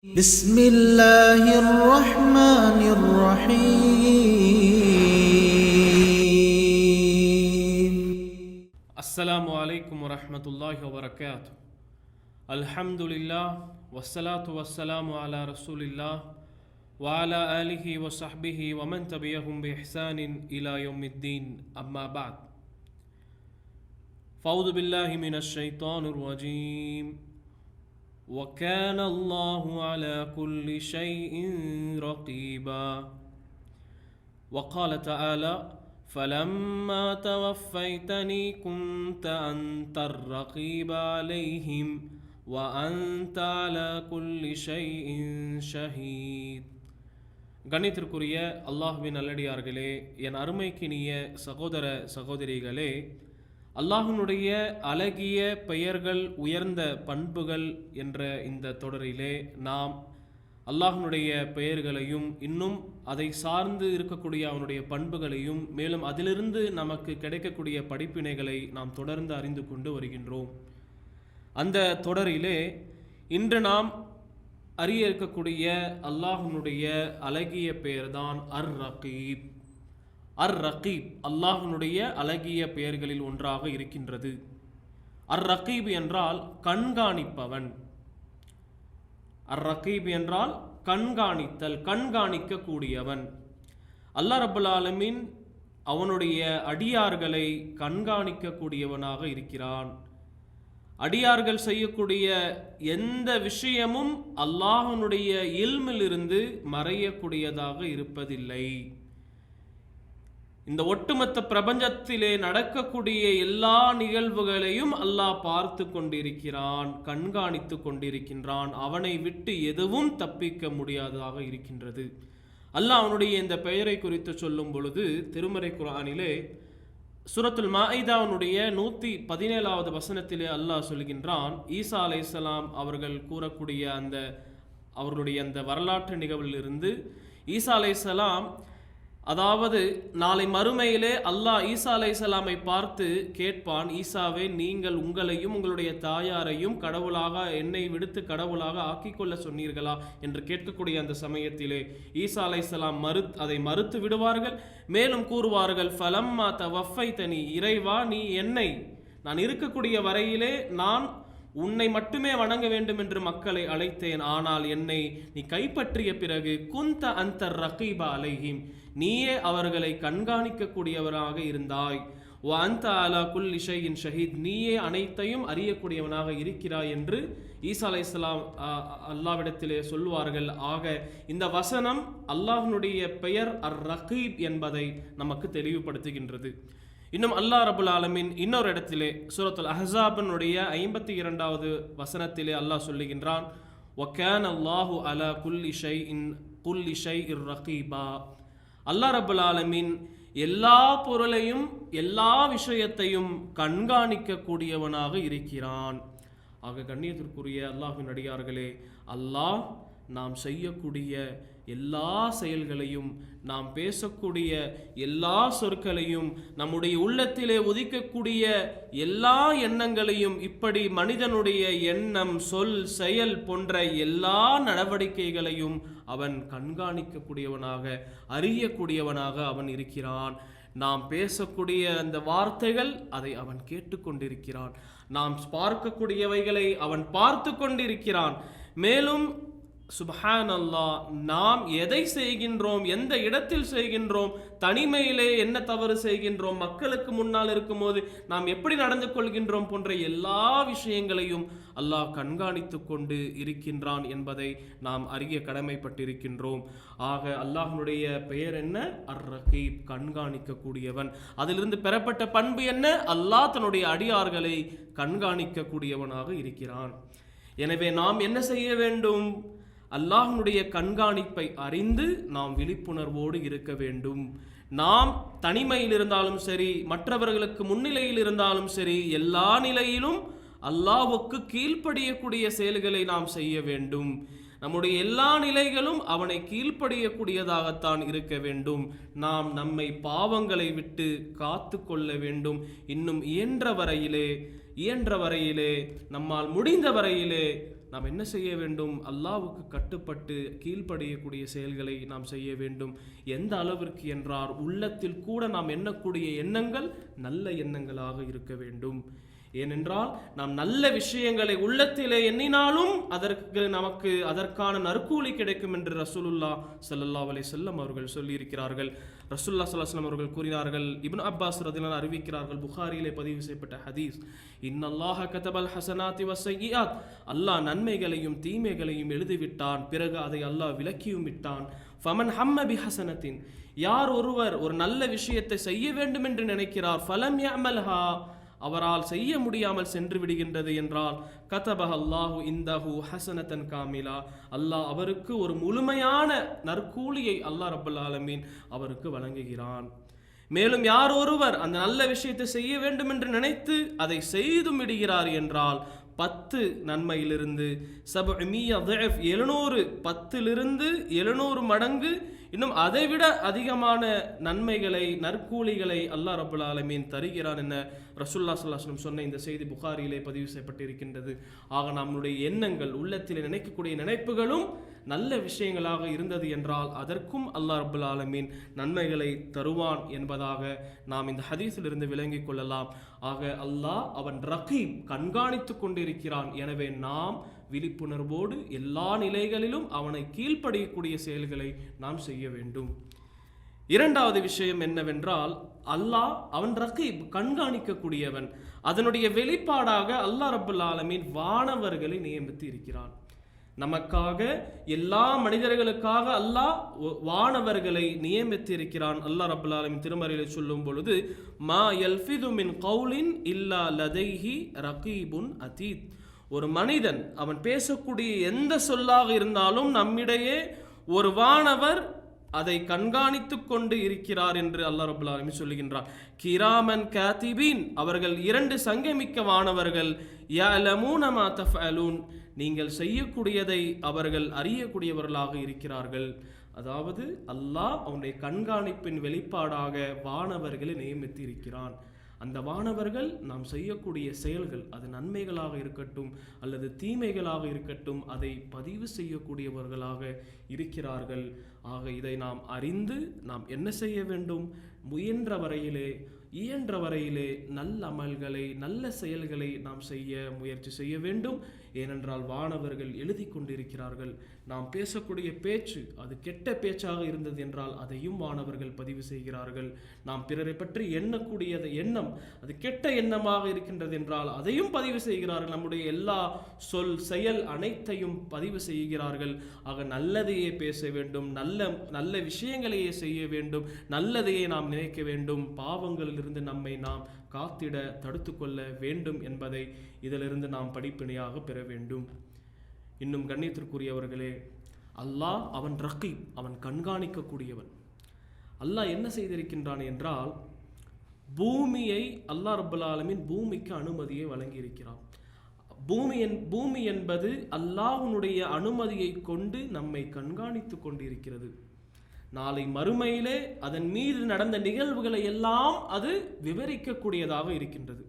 بسم الله الرحمن الرحيم. السلام عليكم ورحمة الله وبركاته. الحمد لله والصلاة والسلام على رسول الله وعلى آله وصحبه ومن تبعهم بإحسان إلى يوم الدين. أما بعد. فأعوذ بالله من الشيطان الرجيم. وكان الله على كل شيء رقيبا وقال تعالى فلما توفيتني كنت أنت الرقيب عليهم وأنت على كل شيء شهيد கண்ணியத்திற்குரிய அல்லாஹுவின் நல்லடியார்களே என் அருமைக்கினிய சகோதர சகோதரிகளே அல்லாஹ்வினுடைய அழகிய பெயர்கள் உயர்ந்த பண்புகள் என்ற இந்த தொடரிலே நாம் அல்லாஹனுடைய பெயர்களையும் இன்னும் அதை சார்ந்து இருக்கக்கூடிய அவனுடைய பண்புகளையும் மேலும் அதிலிருந்து நமக்கு கிடைக்கக்கூடிய படிப்பினைகளை நாம் தொடர்ந்து அறிந்து கொண்டு வருகின்றோம். அந்த தொடரிலே இன்று நாம் அறிய இருக்கக்கூடிய அல்லாஹனுடைய அழகிய பெயர்தான் அர் ரகீப் அர் ரகீப் அல்லாஹனுடைய அழகிய பெயர்களில் ஒன்றாக இருக்கின்றது. அர் ரகீப் என்றால் கண்காணிப்பவன். அர் ரகீப் என்றால் கண்காணித்தல் கண்காணிக்க கூடியவன் அல்லாஹ் ரபுல் ஆலமின் அவனுடைய அடியார்களை கண்காணிக்கக்கூடியவனாக இருக்கிறான். அடியார்கள் செய்யக்கூடிய எந்த விஷயமும் அல்லாஹனுடைய இல்மிலிருந்து மறையக்கூடியதாக இருப்பதில்லை. இந்த ஒட்டுமொத்த பிரபஞ்சத்திலே நடக்கக்கூடிய எல்லா நிகழ்வுகளையும் அல்லாஹ் பார்த்து கொண்டிருக்கிறான் கண்காணித்து கொண்டிருக்கின்றான். அவனை விட்டு எதுவும் தப்பிக்க முடியாததாக இருக்கின்றது. அல்லாஹ் அவனுடைய இந்த பெயரை குறித்து சொல்லும் பொழுது திருமறை குரானிலே சுரத்துல் மாயிதாவுடைய நூற்றி பதினேழாவது வசனத்திலே அல்லாஹ் சொல்கின்றான் ஈசா அலைசலாம் அவர்கள் கூறக்கூடிய அந்த அவர்களுடைய அந்த வரலாற்று நிகழ்விலிருந்து ஈசா அலைசலாம் அதாவது நாளை மறுமையிலே அல்லாஹ் ஈசா அலைஹிஸ்ஸலாமை பார்த்து கேட்பான் ஈசாவே நீங்கள் உங்களையும் உங்களுடைய தாயாரையும் கடவுளாக என்னை விடுத்து கடவுளாக ஆக்கிக்கொள்ள சொன்னீர்களா? என்று கேட்கக்கூடிய அந்த சமயத்திலே ஈசா அலைசலாம் மறு அதை மறுத்து விடுவார்கள். மேலும் கூறுவார்கள் ஃபலம்மா தவஃபை தனி இறைவா நீ என்னை நான் இருக்கக்கூடிய வரையிலே நான் உன்னை மட்டுமே வணங்க வேண்டும் என்று மக்களை அழைத்தேன். ஆனால் என்னை நீ கைப்பற்றிய பிறகு குந்த அந்த ரகீபா அலைஹிம். நீயே அவர்களை கண்காணிக்கக்கூடியவராக இருந்தாய். ஓ அந்த அலா குல் இஷையின் ஷஹீத். நீயே அனைத்தையும் அறியக்கூடியவனாக இருக்கிறாய் என்று ஈசா அலை இஸ்லாம் அல்லாவிடத்திலே சொல்லுவார்கள். ஆக இந்த வசனம் அல்லாஹினுடைய பெயர் அர் ரகீப் என்பதை நமக்கு தெளிவுபடுத்துகின்றது. இன்னும் அல்லாஹ் ரபுல் ஆலமின் இன்னொரு இடத்திலே சூரத்துல் அஹசாபினுடைய ஐம்பத்தி இரண்டாவது வசனத்திலே அல்லாஹ் சொல்லுகின்றான் ஒகேன் அல்லாஹு அலா குல் இஷை இன் குல்லி இர் ரகீபா. அல்லாஹ் ரபுல் ஆலமின் எல்லா பொருளையும் எல்லா விஷயத்தையும் கண்காணிக்கக்கூடியவனாக இருக்கிறான். ஆக கண்ணியத்திற்குரிய அல்லாஹின் அடியார்களே அல்லாஹ் நாம் செய்யக்கூடிய எல்லா செயல்களையும் நாம் பேசக்கூடிய எல்லா சொற்களையும் நம்முடைய உள்ளத்திலே உதிக்கக்கூடிய எல்லா எண்ணங்களையும் இப்படி மனிதனுடைய எண்ணம் சொல் செயல் போன்ற எல்லா நடவடிக்கைகளையும் அவன் கண்காணிக்கக்கூடியவனாக அறியக்கூடியவனாக அவன் இருக்கிறான். நாம் பேசக்கூடிய அந்த வார்த்தைகள் அதை அவன் கேட்டுக்கொண்டிருக்கிறான். நாம் பார்க்கக்கூடியவைகளை அவன் பார்த்து கொண்டிருக்கிறான் மேலும் சுபஹான் அல்லாஹ் நாம் எதை செய்கின்றோம் எந்த இடத்தில் செய்கின்றோம் தனிமையிலே என்ன தவறு செய்கின்றோம் மக்களுக்கு முன்னால் இருக்கும்போது நாம் எப்படி நடந்து கொள்கின்றோம் போன்ற எல்லா விஷயங்களையும் அல்லாஹ் கண்காணித்து கொண்டு இருக்கின்றான் என்பதை நாம் அறிய கடமைப்பட்டிருக்கின்றோம். ஆக அல்லாஹனுடைய பெயர் என்ன? அர் ரகீப் கண்காணிக்கக்கூடியவன். அதிலிருந்து பெறப்பட்ட பண்பு என்ன? அல்லாஹ் தன்னுடைய அடியார்களை கண்காணிக்கக்கூடியவனாக இருக்கிறான். எனவே நாம் என்ன செய்ய வேண்டும்? அல்லாஹனுடைய கண்காணிப்பை அறிந்து நாம் விழிப்புணர்வோடு இருக்க வேண்டும். நாம் தனிமையில் இருந்தாலும் சரி மற்றவர்களுக்கு முன்னிலையில் இருந்தாலும் சரி எல்லா நிலையிலும் அல்லாவுக்கு கீழ்ப்படியக்கூடிய செயல்களை நாம் செய்ய வேண்டும். நம்முடைய எல்லா நிலைகளும் அவனை கீழ்ப்படியக்கூடியதாகத்தான் இருக்க வேண்டும். நாம் நம்மை பாவங்களை விட்டு காத்து கொள்ள வேண்டும். இன்னும் இயன்ற வரையிலே இயன்ற வரையிலே நம்மால் முடிந்த வரையிலே நாம் என்ன செய்ய வேண்டும்? அல்லாவுக்கு கட்டுப்பட்டு கீழ்ப்படியக்கூடிய செயல்களை நாம் செய்ய வேண்டும். எந்த அளவிற்கு என்றார்? உள்ளத்தில் கூட நாம் எண்ணக்கூடிய எண்ணங்கள் நல்ல எண்ணங்களாக இருக்க வேண்டும். ஏனென்றால் நாம் நல்ல விஷயங்களை உள்ளத்திலே எண்ணினாலும் அதற்கு நமக்கு அதற்கான நற்கூலி கிடைக்கும் என்று ரசூலுல்லா சல்லல்லா அலை செல்லம் அவர்கள் சொல்லியிருக்கிறார்கள். ரசுல்லா சல்லாஸ்லாம் அவர்கள் கூறினார்கள். இப்னு அப்பாஸ் ரதியல்லாஹு அறிவிக்கிறார்கள். புகாரியிலே பதிவு செய்யப்பட்ட ஹதீஸ் இன்னல்லாஹ கதபல் ஹசனாத்தி வசையாத் அல்லாஹ் நன்மைகளையும் தீமைகளையும் எழுதிவிட்டான். பிறகு அதை அல்லாஹ் விலக்கியும் விட்டான். ஃபமன் ஹம்ம பி ஹசனத்தின் யார் ஒருவர் ஒரு நல்ல விஷயத்தை செய்ய வேண்டும் என்று நினைக்கிறார் ஃபலம் யமல்ஹா அவரால் செய்ய முடியாமல் சென்று விடுகின்றது என்றால் கதபஹ அல்லாஹு இந்தஹு ஹசனத்தன் காமிலா. அல்லாஹ் அவருக்கு ஒரு முழுமையான நற்கூலியை அல்லாஹ் ரபுல் ஆலமீன் அவருக்கு வழங்குகிறான். மேலும் யார் ஒருவர் அந்த நல்ல விஷயத்தை செய்ய வேண்டும் என்று நினைத்து அதை செய்தும் விடுகிறார் என்றால் பத்து நன்மையிலிருந்து சப எழுநூறு பத்திலிருந்து எழுநூறு மடங்கு இன்னும் அதைவிட அதிகமான நன்மைகளை நற்கூலிகளை அல்லாஹ் ரபுல் ஆலமீன் தருகிறான் என ரசுல்லா சொல்லாஸ்லம் சொன்ன இந்த செய்தி புகாரியிலே பதிவு செய்யப்பட்டிருக்கின்றது. ஆக நம்முடைய எண்ணங்கள் உள்ளத்தில் நினைக்கக்கூடிய நினைப்புகளும் நல்ல விஷயங்களாக இருந்தது என்றால் அதற்கும் அல்லாஹ் ரபுல் ஆலமீன் நன்மைகளை தருவான் என்பதாக நாம் இந்த ஹதீஸிலிருந்து விளங்கிக் கொள்ளலாம். ஆக அல்லாஹ் அவன் ரகீப் கண்காணித்து கொண்டிருக்கிறான். எனவே நாம் விழிப்புணர்வோடு எல்லா நிலைகளிலும் அவனை கீழ்ப்படியக்கூடிய செயல்களை நாம் செய்ய வேண்டும். இரண்டாவது விஷயம் என்னவென்றால் அல்லாஹ் அவன் ரகீப் கண்காணிக்கக்கூடியவன். அதனுடைய வெளிப்பாடாக அல்லாஹ் ரபுல் ஆலமீன் வானவர்களை நியமித்து இருக்கிறான். நமக்காக எல்லா மனிதர்களுக்காக அல்லாஹ் வானவர்களை நியமித்து இருக்கிறான். அல்லாஹ் ரபுல் ஆலமின் திருமறையில் சொல்லும் பொழுது மா எல்ஃபிதுமின் மின் இல்லா லதைஹி ரகீபுன் அதீத். ஒரு மனிதன் அவன் பேசக்கூடிய எந்த சொல்லாக இருந்தாலும் நம்மிடையே ஒரு வானவர் அதை கண்காணித்து கொண்டு இருக்கிறார் என்று அல்லாஹ் ரபுல் ஆலமீன் சொல்லுகின்றார் கிராமன் கேத்திபீன் அவர்கள் இரண்டு சங்கமிக்க வானவர்கள். யஅலமூன மா நீங்கள் செய்யக்கூடியதை அவர்கள் அறியக்கூடியவர்களாக இருக்கிறார்கள். அதாவது அல்லாஹ் அவனுடைய கண்காணிப்பின் வெளிப்பாடாக வானவர்களை நியமித்து இருக்கிறான் அந்த வானவர்கள் நாம் செய்யக்கூடிய செயல்கள் அது நன்மைகளாக இருக்கட்டும் அல்லது தீமைகளாக இருக்கட்டும் அதை பதிவு செய்யக்கூடியவர்களாக இருக்கிறார்கள். ஆக இதை நாம் அறிந்து நாம் என்ன செய்ய வேண்டும்? முயன்ற வரையிலே இயன்ற வரையிலே நல்ல அமல்களை நல்ல செயல்களை நாம் செய்ய முயற்சி செய்ய வேண்டும். ஏனென்றால் வானவர்கள் எழுதி கொண்டிருக்கிறார்கள். நாம் பேசக்கூடிய பேச்சு அது கெட்ட பேச்சாக இருந்தது என்றால் அதையும் வானவர்கள் பதிவு செய்கிறார்கள். நாம் பிறரை பற்றி எண்ணக்கூடிய எண்ணம் அது கெட்ட எண்ணமாக இருக்கின்றது என்றால் அதையும் பதிவு செய்கிறார்கள். நம்முடைய எல்லா சொல் செயல் அனைத்தையும் பதிவு செய்கிறார்கள். ஆக நல்லதையே பேச வேண்டும் நல்ல நல்ல விஷயங்களையே செய்ய வேண்டும் நல்லதையே நாம் நினைக்க வேண்டும். பாவங்களிலிருந்து நம்மை நாம் காத்திட தடுத்து கொள்ள வேண்டும் என்பதை இதிலிருந்து நாம் படிப்பினையாக பெற வேண்டும். இன்னும் கண்ணியத்திற்குரியவர்களே அல்லாஹ் அவன் ரகீப் அவன் கண்காணிக்கக்கூடியவன். அல்லாஹ் என்ன செய்திருக்கின்றான் என்றால் பூமியை அல்லாஹ் ரப்பல் ஆலமின் பூமிக்கு அனுமதியை வழங்கியிருக்கிறான். பூமி என் பூமி என்பது அல்லாஹனுடைய அனுமதியை கொண்டு நம்மை கண்காணித்து கொண்டிருக்கிறது. நாளை மறுமையிலே அதன் மீது நடந்த நிகழ்வுகளை எல்லாம் அது விவரிக்கக்கூடியதாக இருக்கின்றது.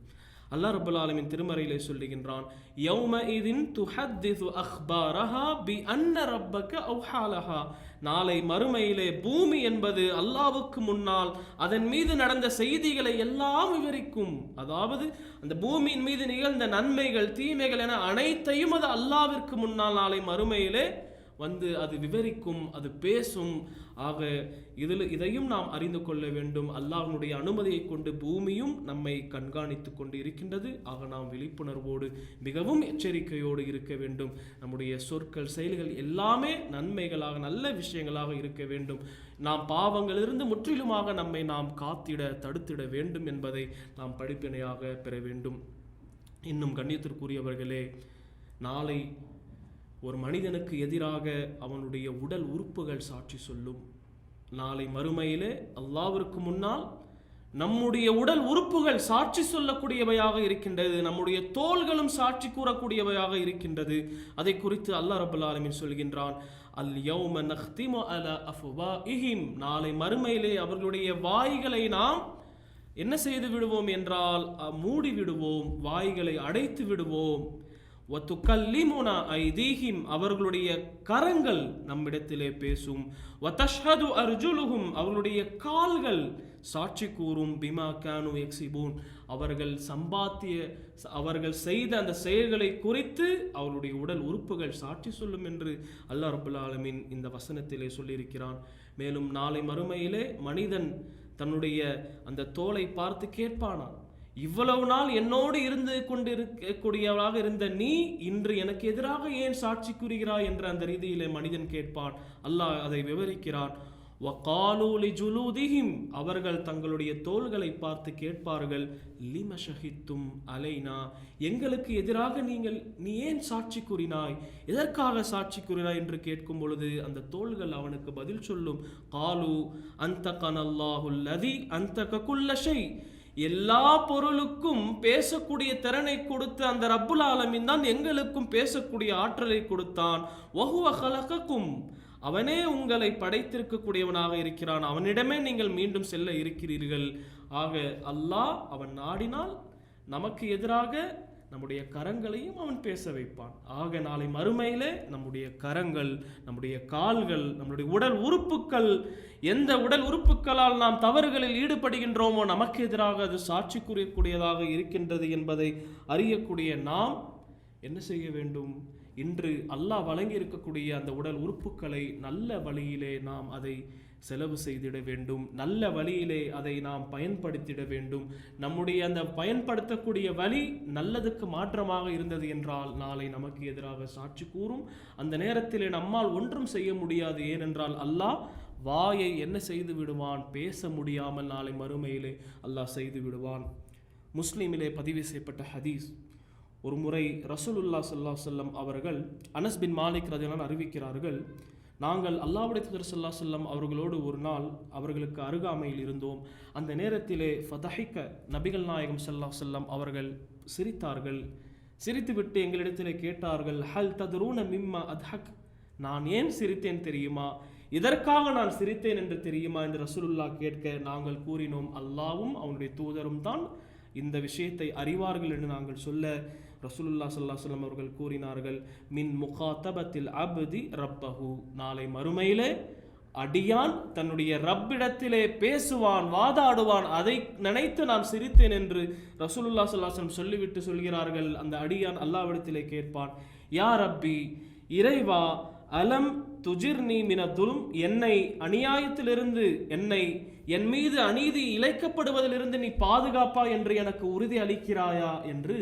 அல்லாஹ் ரபுல் ஆலமின் திருமறையிலே சொல்லுகின்றான் யௌம இதின் துஹத்திது அஹ்பாரஹா பி அன்ன ரப்பக அவ்ஹாலஹா. நாளை மறுமையிலே பூமி என்பது அல்லாவுக்கு முன்னால் அதன் மீது நடந்த செய்திகளை எல்லாம் விவரிக்கும். அதாவது அந்த பூமியின் மீது நிகழ்ந்த நன்மைகள் தீமைகள் என அனைத்தையும் அது அல்லாவிற்கு முன்னால் நாளை மறுமையிலே வந்து அது விவரிக்கும் அது பேசும். ஆக இதில் இதையும் நாம் அறிந்து கொள்ள வேண்டும். அல்லாஹனுடைய அனுமதியை கொண்டு பூமியும் நம்மை கண்காணித்து கொண்டு இருக்கின்றது ஆக நாம் விழிப்புணர்வோடு மிகவும் எச்சரிக்கையோடு இருக்க வேண்டும். நம்முடைய சொற்கள் செயல்கள் எல்லாமே நன்மைகளாக நல்ல விஷயங்களாக இருக்க வேண்டும். நாம் பாவங்களிலிருந்து முற்றிலுமாக நம்மை நாம் காத்திட தடுத்திட வேண்டும் என்பதை நாம் படிப்பினையாக பெற வேண்டும். இன்னும் கண்ணியத்திற்குரியவர்களே நாளை ஒரு மனிதனுக்கு எதிராக அவனுடைய உடல் உறுப்புகள் சாட்சி சொல்லும். நாளை மறுமையிலே அல்லாவிற்கு முன்னால் நம்முடைய உடல் உறுப்புகள் சாட்சி சொல்லக்கூடியவையாக இருக்கின்றது. நம்முடைய தோள்களும் சாட்சி கூறக்கூடியவையாக இருக்கின்றது. அதை குறித்து அல்லா ரபுல் ஆலமின் சொல்கின்றான் அல் யௌம நஹ்திமு அல அஃப்வாஇஹிம் நாளை மறுமையிலே அவர்களுடைய வாய்களை நாம் என்ன செய்து விடுவோம் என்றால் மூடி விடுவோம் வாய்களை அடைத்து விடுவோம். வத்துக்கல்லிமுனா ஐதீஹிம் அவர்களுடைய கரங்கள் நம்மிடத்திலே பேசும். வதஷ்ஹது அர்ஜுலுகும் அவர்களுடைய கால்கள் சாட்சி கூறும். பிமா கானு எக்ஸிபூன் அவர்கள் சம்பாத்திய அவர்கள் செய்த அந்த செயல்களை குறித்து அவருடைய உடல் உறுப்புகள் சாட்சி சொல்லும் என்று அல்லாஹ் ரபுல் ஆலமின் இந்த வசனத்திலே சொல்லியிருக்கிறான். மேலும் நாளை மறுமையிலே மனிதன் தன்னுடைய அந்த தோலை பார்த்து கேட்பானான் இவ்வளவு நாள் என்னோடு இருந்து கொண்டிருக்கக்கூடியவளாக இருந்த நீ இன்று எனக்கு எதிராக ஏன் சாட்சி கூறுகிறாய் என்ற அந்த ரீதியிலே மனிதன் கேட்பான். அல்லாஹ் அதை விவரிக்கிறான். வகாலூலி ஜுலூதிஹிம் அவர்கள் தங்களுடைய தோள்களை பார்த்து கேட்பார்கள் லிம ஷஹித்தும் அலைனா? எங்களுக்கு எதிராக நீங்கள் நீ ஏன் சாட்சி கூறினாய்? எதற்காக சாட்சி கூறினாய்? என்று கேட்கும் பொழுது அந்த தோள்கள் அவனுக்கு பதில் சொல்லும். காலு அந்த கனல்லாஹுல்லதி அந்த ககுல்லஷை எல்லா பொருளுக்கும் பேசக்கூடிய திறனை கொடுத்த அந்த ரப்புல் ஆலமின் தான் எங்களுக்கும் பேசக்கூடிய ஆற்றலை கொடுத்தான். வஹுவ அவனே உங்களை படைத்திருக்கக்கூடியவனாக இருக்கிறான். அவனிடமே நீங்கள் மீண்டும் செல்ல இருக்கிறீர்கள். ஆக அல்லாஹ் அவன் நாடினால் நமக்கு எதிராக நம்முடைய கரங்களையும் அவன் பேச வைப்பான். ஆக நாளை மறுமையிலே நம்முடைய கரங்கள் நம்முடைய கால்கள் நம்முடைய உடல் உறுப்புக்கள் எந்த உடல் உறுப்புகளால் நாம் தவறுகளில் ஈடுபடுகின்றோமோ நமக்கு எதிராக அது சாட்சி கூறக்கூடியதாக இருக்கின்றது என்பதை அறியக்கூடிய நாம் என்ன செய்ய வேண்டும்? இன்று அல்லாஹ் வழங்கி இருக்கக்கூடிய அந்த உடல் உறுப்புக்களை நல்ல வழியிலே நாம் அதை செலவு செய்திட வேண்டும். நல்ல வழியிலே அதை நாம் பயன்படுத்திட வேண்டும். நம்முடைய அந்த பயன்படுத்தக்கூடிய வழி நல்லதுக்கு மாற்றமாக இருந்தது என்றால் நாளை நமக்கு எதிராக சாட்சி கூறும். அந்த நேரத்திலே நம்மால் ஒன்றும் செய்ய முடியாது. ஏனென்றால் அல்லாஹ் வாயை என்ன செய்து விடுவான்? பேச முடியாமல் நாளை மறுமையிலே அல்லாஹ் செய்து விடுவான். முஸ்லீமிலே பதிவு செய்யப்பட்ட ஹதீஸ். ஒரு முறை ரசூலுல்லா ஸல்லல்லாஹு அலைஹி அவர்கள் அனஸ் பின் மாலிக் ரதியல்லான் அறிவிக்கிறார்கள் நாங்கள் அல்லாவுடைய தூதர் ஸல்லல்லாஹு அலைஹி அவர்களோடு ஒரு நாள் அவர்களுக்கு அருகாமையில் இருந்தோம். அந்த நேரத்திலே ஃபதஹிக்க நபிகள் நாயகம் சல்லா அலைஹி அவர்கள் சிரித்தார்கள். சிரித்துவிட்டு எங்களிடத்திலே கேட்டார்கள் ஹல் தத்ரூன மிம்மா அத்ஹக்? நான் ஏன் சிரித்தேன் தெரியுமா? இதற்காக நான் சிரித்தேன் என்று தெரியுமா? என்று ரசூலுல்லா கேட்க நாங்கள் கூறினோம் அல்லாவும் அவனுடைய தூதரும் தான் இந்த விஷயத்தை அறிவார்கள் என்று நாங்கள் சொல்ல ரசூலுல்லா சல்லா சொல்லம் அவர்கள் கூறினார்கள் மின் முகாத்தபத்தில் அப்தி ரப்பஹு. நாளை மறுமையிலே அடியான் தன்னுடைய ரப்பிடத்திலே பேசுவான் வாதாடுவான் அதை நினைத்து நான் சிரித்தேன் என்று ரசூலுல்லா ஸல்லல்லாஹு சொல்லிவிட்டு சொல்கிறார்கள். அந்த அடியான் அல்லாவிடத்திலே கேட்பான் யா ரப்பி இறைவா அலம் துஜிர்னி மினதுலும் என்னை அநியாயத்திலிருந்து என்னை என் மீது அநீதி இழைக்கப்படுவதிலிருந்து நீ பாதுகாப்பா என்று எனக்கு உறுதி அளிக்கிறாயா? என்று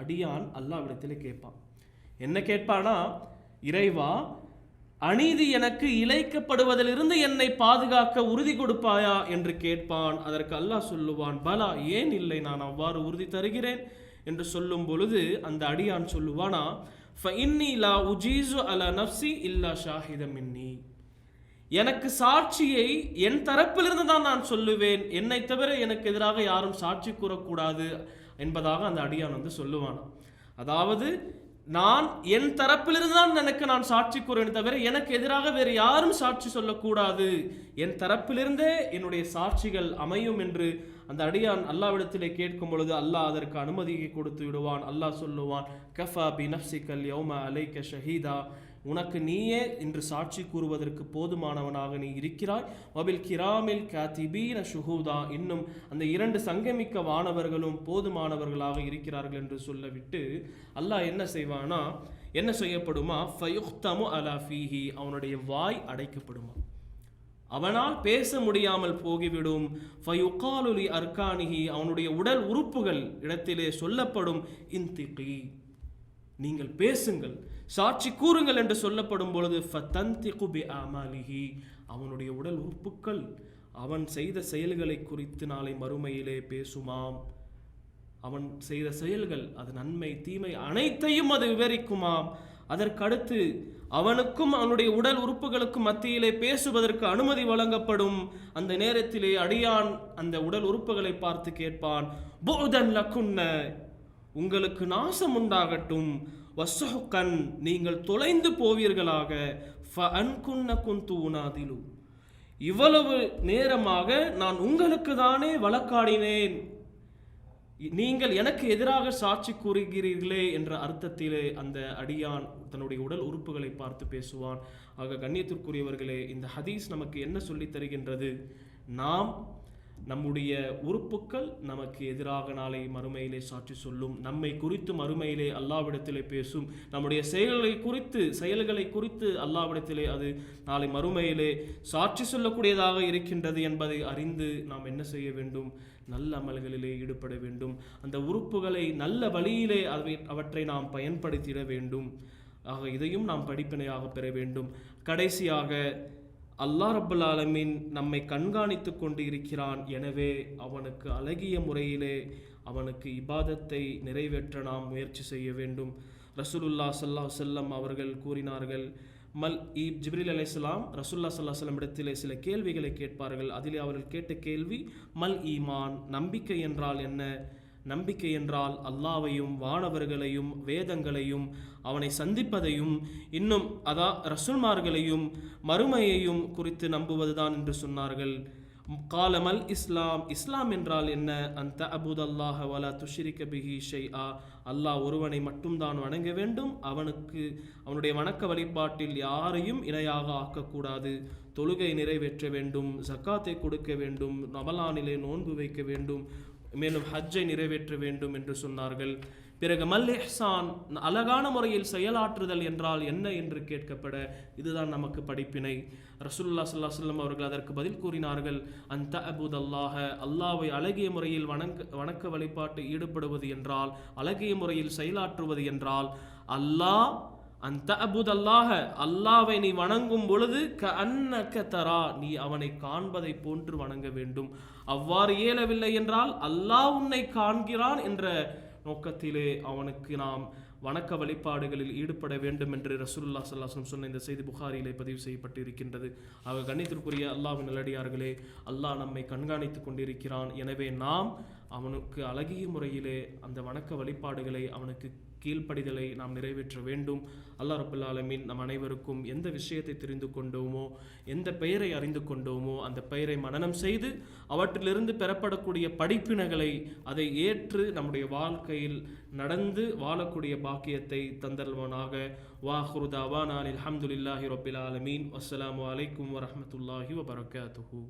அடியான் அல்லாவிடத்தில் கேட்பான். என்ன கேட்பானா இறைவா அநீதி எனக்கு இழைக்கப்படுவதிலிருந்து என்னை பாதுகாக்க உறுதி கொடுப்பாயா என்று கேட்பான். அதற்கு அல்லாஹ் சொல்லுவான் பலா ஏன் இல்லை? நான் அவ்வாறு உறுதி தருகிறேன். என்று சொல்லும் பொழுது அந்த அடியான் சொல்லுவானா ஃபஇன்னி லா உஜீசு அலா நஃப்சி இல்லா ஷாஹிதமின்னி எனக்கு சாட்சியை என் தரப்பிலிருந்து தான் நான் சொல்லுவேன். என்னை தவிர எனக்கு எதிராக யாரும் சாட்சி கூறக்கூடாது. என்பதாக அந்த அடியான் வந்து சொல்லுவான். அதாவது நான் என் தரப்பிலிருந்து தான் எனக்கு நான் சாட்சி கூறுவேன் தவிர எனக்கு எதிராக வேறு யாரும் சாட்சி சொல்லக்கூடாது. என் தரப்பிலிருந்தே என்னுடைய சாட்சிகள் அமையும் என்று அந்த அடியான் அல்லாவிடத்திலே கேட்கும் பொழுது அல்லாஹ் அதற்கு அனுமதியை கொடுத்து விடுவான். அல்லாஹ் சொல்லுவான் கஃபா பி நஃப்சிக்கல் யௌம அலைக்க ஷஹீதா. உனக்கு நீயே இன்று சாட்சி கூறுவதற்கு போதுமானவனாக நீ இருக்கிறாய். வபில் கிராமில் காத்திபீன ஷுஹூதா. இன்னும் அந்த இரண்டு சங்கமிக்க வானவர்களும் போதுமானவர்களாக இருக்கிறார்கள் என்று சொல்லவிட்டு அல்லாஹ் என்ன செய்வானா? என்ன செய்யப்படுமா? ஃபயுக்தமு அலா ஃபீஹி. அவனுடைய வாய் அடைக்கப்படுமா? அவனால் பேச முடியாமல் போகிவிடும். ஃபயுகாலுலி அர்கானிஹி. அவனுடைய உடல் உறுப்புகள் இடத்திலே சொல்லப்படும். இன்திகி. நீங்கள் பேசுங்கள். சாட்சி கூறுங்கள் என்று சொல்லப்படும் பொழுது ஃபதந்திகு குபி ஆமாலிஹி அவனுடைய உடல் உறுப்புக்கள் அவன் செய்த செயல்களை குறித்து நாளை மறுமையிலே பேசுமாம். அவன் செய்த செயல்கள் அது நன்மை தீமை அனைத்தையும் அது விவரிக்குமாம். அதற்கடுத்து அவனுக்கும் அவனுடைய உடல் உறுப்புகளுக்கும் மத்தியிலே பேசுவதற்கு அனுமதி வழங்கப்படும். அந்த நேரத்திலே அடியான் அந்த உடல் உறுப்புகளை பார்த்து கேட்பான் போதன் லக்குன்ன உங்களுக்கு நாசம் உண்டாகட்டும். வசுகன் நீங்கள் தொலைந்து போவீர்களாக ஃப அன்குன்ன குந்து உனாதிலு. இவ்வளவு நேரமாக நான் உங்களுக்கு தானே வழக்காடினேன். நீங்கள் எனக்கு எதிராக சாட்சி கூறுகிறீர்களே என்ற அர்த்தத்திலே அந்த அடியான் தன்னுடைய உடல் உறுப்புகளை பார்த்து பேசுவான். ஆக கண்ணியத்திற்குரியவர்களே இந்த ஹதீஸ் நமக்கு என்ன சொல்லித் தருகின்றது? நாம் நம்முடைய உறுப்புக்கள் நமக்கு எதிராக நாளை மறுமையிலே சாட்சி சொல்லும். நம்மை குறித்து மறுமையிலே அல்லாவிடத்திலே பேசும். நம்முடைய செயல்களை குறித்து செயல்களை குறித்து அல்லாவிடத்திலே அது நாளை மறுமையிலே சாட்சி சொல்லக்கூடியதாக இருக்கின்றது என்பதை அறிந்து நாம் என்ன செய்ய வேண்டும்? நல்ல அமல்களிலே ஈடுபட வேண்டும். அந்த உறுப்புகளை நல்ல வழியிலே அவை அவற்றை நாம் பயன்படுத்திட வேண்டும். ஆக இதையும் நாம் படிப்பினையாக பெற வேண்டும். கடைசியாக அல்லா ரப்பல் ஆலமீன் நம்மை கண்காணித்து கொண்டு இருக்கிறான் எனவே அவனுக்கு அழகிய முறையிலே அவனுக்கு இபாதத்தை நிறைவேற்ற நாம் முயற்சி செய்ய வேண்டும். ரசூலுல்லா சல்லா செல்லம் அவர்கள் கூறினார்கள் மல் இ ஜிப்ரில் அலைஹிஸ்ஸலாம் ரசூல்லா சல்லா சொல்லம் இடத்திலே சில கேள்விகளை கேட்பார்கள். அதிலே அவர்கள் கேட்ட கேள்வி மல் ஈமான் நம்பிக்கை என்றால் என்ன? நம்பிக்கை என்றால் அல்லாவையும் வானவர்களையும் வேதங்களையும் அவனை சந்திப்பதையும் இன்னும் அதா ரசுல்மார்களையும் மறுமையையும் குறித்து நம்புவதுதான் என்று சொன்னார்கள். காலமல் இஸ்லாம் இஸ்லாம் என்றால் என்ன? அந்த அபுத் அல்லாஹ் வலா துஷிரிக்க பிஹி ஆ அல்லாஹ் ஒருவனை மட்டும்தான் வணங்க வேண்டும். அவனுக்கு அவனுடைய வணக்க வழிபாட்டில் யாரையும் இணையாக ஆக்கக்கூடாது. தொழுகை நிறைவேற்ற வேண்டும். ஜக்காத்தை கொடுக்க வேண்டும். ரமலானிலே நோன்பு வைக்க வேண்டும். மேலும் ஹஜ்ஜை நிறைவேற்ற வேண்டும் என்று சொன்னார்கள். பிறகு மல் இஹ்சான் அழகான முறையில் செயலாற்றுதல் என்றால் என்ன என்று கேட்கப்பட இதுதான் நமக்கு படிப்பினை. ரசூல்லா சல்லா சொல்லம் அவர்கள் அதற்கு பதில் கூறினார்கள் அந்த அபுத் அல்லாஹ அல்லாவை அழகிய முறையில் வணங்க வணக்க வழிபாட்டு ஈடுபடுவது என்றால் அழகிய முறையில் செயலாற்றுவது என்றால் அல்லாஹ் அந்த அபுத் அல்லாஹ அல்லாவை நீ வணங்கும் பொழுது க அன்னக்க தரா நீ அவனை காண்பதை போன்று வணங்க வேண்டும். அவ்வாறு இயலவில்லை என்றால் அல்லாஹ் உன்னை காண்கிறான் என்ற நோக்கத்திலே அவனுக்கு நாம் வணக்க வழிபாடுகளில் ஈடுபட வேண்டும் என்று ரசூல்லா ஸல்லல்லாஹு சொன்ன இந்த செய்தி புகாரியிலே பதிவு செய்யப்பட்டு இருக்கின்றது ஆக கண்ணியத்திற்குரிய அல்லாஹ்வின் நல்லடியார்களே அல்லாஹ் நம்மை கண்காணித்துக் கொண்டிருக்கிறான். எனவே நாம் அவனுக்கு அழகிய முறையிலே அந்த வணக்க வழிபாடுகளை அவனுக்கு கீழ்ப்படிதலை நாம் நிறைவேற்ற வேண்டும். அல்லாஹ் ரபுல்லா ஆலமீன் நம் அனைவருக்கும் எந்த விஷயத்தை தெரிந்து கொண்டோமோ எந்த பெயரை அறிந்து கொண்டோமோ அந்த பெயரை மனனம் செய்து அவற்றிலிருந்து பெறப்படக்கூடிய படிப்பினைகளை அதை ஏற்று நம்முடைய வாழ்க்கையில் நடந்து வாழக்கூடிய பாக்கியத்தை தந்தல்வனாக வாஹுரு தாவானான் அல்ஹம்துலில்லாஹி ரபில் ஆலமீன். அஸ்ஸலாமு அலைக்கும் வரஹ்மத்துல்லாஹி வபரகாத்துஹு.